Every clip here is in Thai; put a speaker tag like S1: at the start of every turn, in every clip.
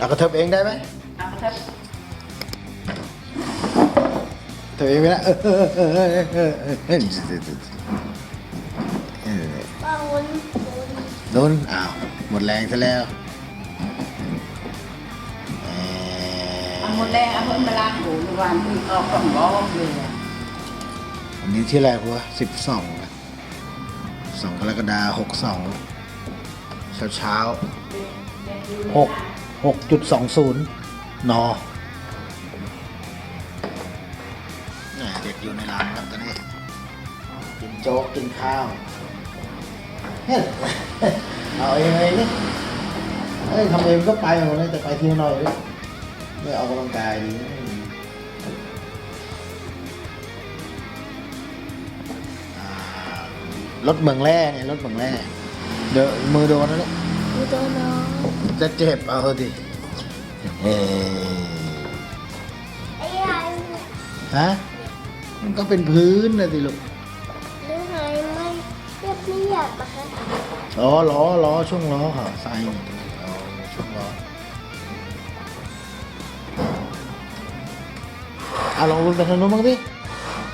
S1: เอากระเทิบเองได้ไหม
S2: เอากระเทิบ
S1: เทิบเองไม่ได้
S3: โดน
S1: โดนอ้าวหมดแรงซะแล้วเอ่อ
S2: เอาหมดแรงเอาเพิ่มมาล้งหูทุกวันที่ออกกล่องรอบเลยอะ
S1: อันนี้ที่แรกวะสิบสองสองกรกฎาหกสองเช้าเช้าหก 6.20 นอเด็กอยู่ในร้านครับตอนนี้กินโจ๊กกินข้าวเอาเองไลยนี่เอ้ยทำเองก็ไปหมดเลยแต่ไปทีหน้อยเลยไม่ออกกำลังกายดีรถเมืองแร่เนี่ยรถเมืองแร่เดอมือโดนแล้วเนี่ย
S3: ดูตัวน้อง
S1: จะเจ็บเอาดิเอ้ย
S3: ไอ้ยาย
S1: ฮะมันก็เป็นพื้นนะสิลูก
S3: หรือไงไม่เรียบเรียบอะคะ
S1: ล้อล้อล้อช่วงล้อค่ะใส่เอาช่วงล้อเอาลองลุนไปทางนู้นบ้างดิ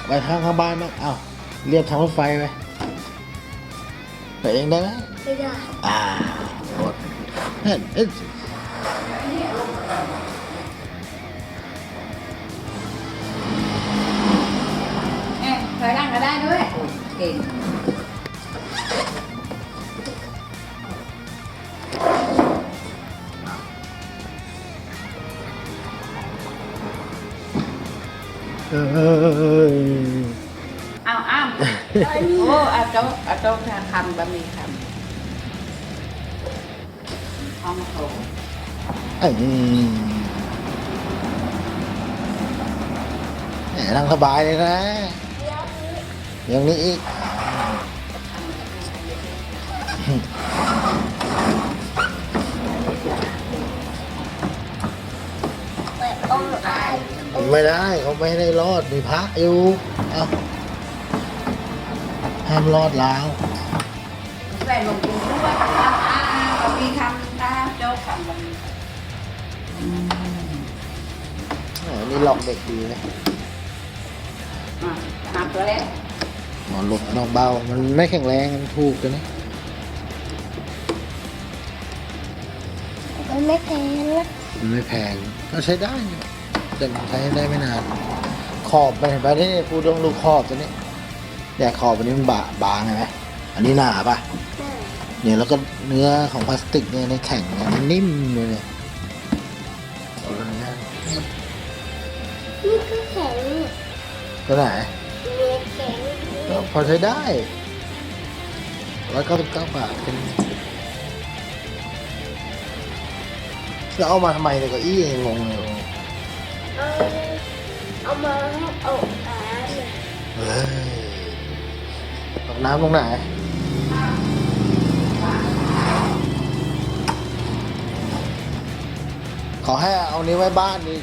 S1: ไปทางข้างบ้านบ้างเอาเรียบทางรถไฟไปไปเองได้ไหม
S3: ไม่ได้
S1: อ่า
S2: for pen pencil. Thời đang ở đây nữa Kì Ơi เอาอ้ามโอ้อาโจ๊กอาโจ๊กทาคำบะหมี่คำ ห้องโถง
S1: ไอ้นี่แหมนั่งสบายเลยนะ อย่างนี้อีก
S3: เปิดองค์อาย
S1: ไม่ได้เขาไม่ได้รอดมีพระอยู่เอาห้ามรอดแล้ว
S2: ใส่ลงกรุงด้วยอ้ามอ้ามบะหมี่คำ นะโจ๊กคำบะหมี่
S1: แหมนี่หลอกเด็กดีนะ
S2: อะหาตัวแล้ว
S1: หมอนหลบนอกเบามันไม่แข็งแรง มันถูกกันนะ
S3: มันไม่แพงนะ
S1: มันไม่แพง ก็ใช้ได้นี่แต่มันใช้ได้ไม่นาน ขอบไปเห็นปะนี่กูต้องดูขอบตัวนี้เนี่ยขอบอันนี้มันบาบางเห็นไหมอันนี้หนาปะ เนี่ยแล้วก็เนื้อของพลาสติกเนี่ยในแข็งเนี่ยมันนิ่มเลยเนี่ยเอาเลยนะ
S3: นี่ก็แข็งเนี่ย
S1: ตัวไหน
S3: เมียแข็ง
S1: ก็พอใช้ได้ร้อยเก้าสิบเก้าบาทเป็นจะเอามาทำไมเนี่ยเก็อี้งงเลย
S3: เอาเอามาให้เอาอาเนี่ย
S1: เฮ้ยตกน้ำตรงไหน ขอให้เอานี้ไว้บ้านดี